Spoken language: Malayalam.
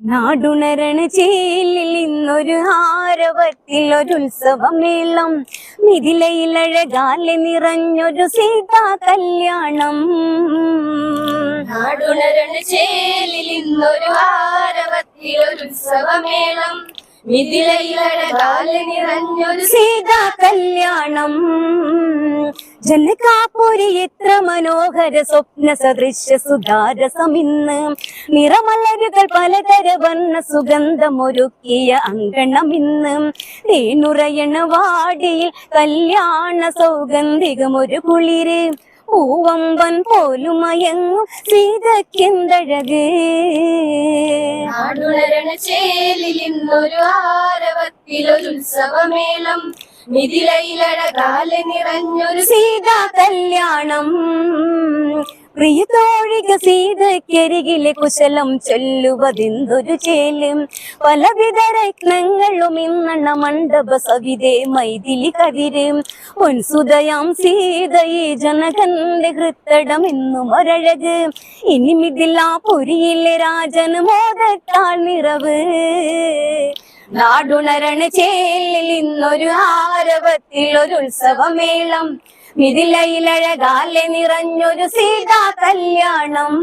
നാടുണരണ ചേലിൽ ഇന്നൊരു ആരവത്തിൽ ഒരു ഉത്സവമേളം. മിഥിലയിലഴകാലെ നിറഞ്ഞൊരു സീതാ കല്യാണം. നാടുണരണ ചേലിൽ ഇന്നൊരു ആരവത്തിൽ ഒരു ഉത്സവമേളം. മിഥിലയിലഴകാലെ നിറഞ്ഞൊരു സീതാ കല്യാണം. ജനകാപുരി എത്ര മനോഹര സ്വപ്ന സദൃശ്യ സുധാരസമിന്ന് നിറമലരുകൾ പലതര വർണ സുഗന്ധമൊരുക്കിയ അങ്കണമിന്ന് തേനുറയണ വാടിയിൽ കല്യാണ സൗഗന്ധികമൊരു കുളിര്. പൂവമ്പൻ പോലും മയങ്ങും സീതക്കെന്തഴക്. ചേലിൽ ഇന്നൊരു ആരവത്തിൽ ഒരു ഉത്സവമേളം മിഥിലയിലഴകാലെ നിറഞ്ഞൊരു സീതാ കല്യാണം. പ്രിയതോഴിക സീതയ്ക്കരികിലെ കുശലം ചൊല്ലുവതെന്തൊരു ചേലും. പലവിധ രത്നങ്ങളും ഇന്നണ മണ്ഡപ സവിതേ മൈഥിലി കതിരും. പൊൻസുതയാം സീതയെ ജനകന്റെ ഹൃത്തടം എന്നും ഒരഴക്. ഇനി മിഥിലാ പുരിയിലെ രാജന് മോദത്താൽ നിറവ്. നാടുണരണ ചേലിൽ ഇന്നൊരു ആരവത്തിൽ ഒരു ഉത്സവമേളം. മിഥിലയിലഴകാലെ നിറഞ്ഞൊരു സീതാ കല്യാണം